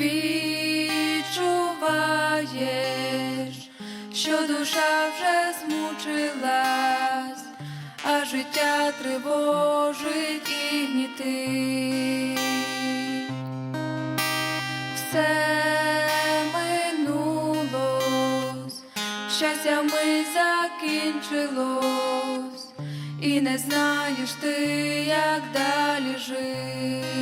відчуваєш, що душа вже змучилась, а життя тривожить і гнітить. Все минулось, щастя ми закінчилось, і не знаєш ти, як далі жити.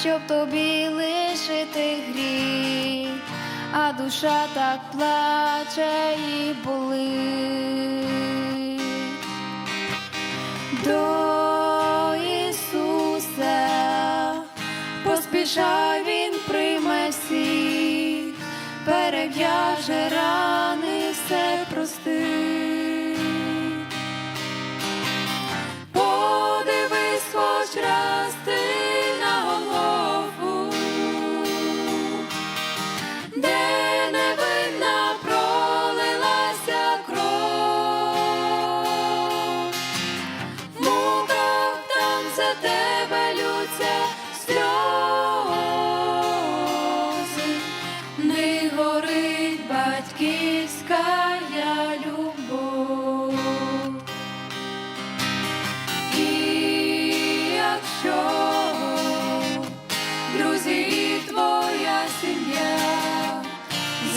Щоб тобі лишити гріх, а душа так плаче і болить. До Ісуса поспішай, Він прийме всіх, перев'яже рани, все простить.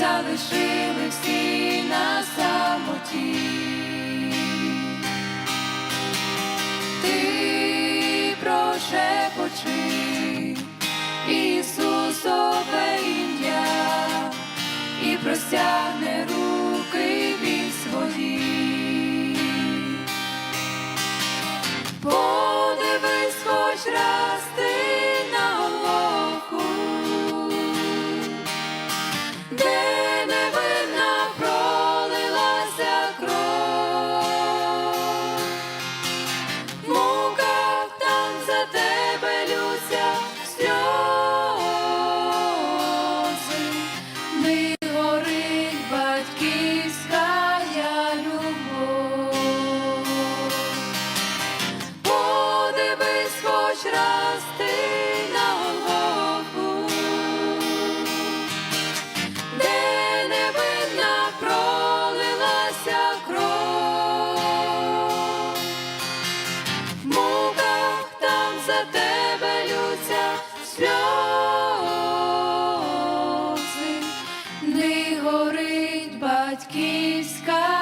Залишили всі на самоті, ти прошепочи Ісусове батьківська.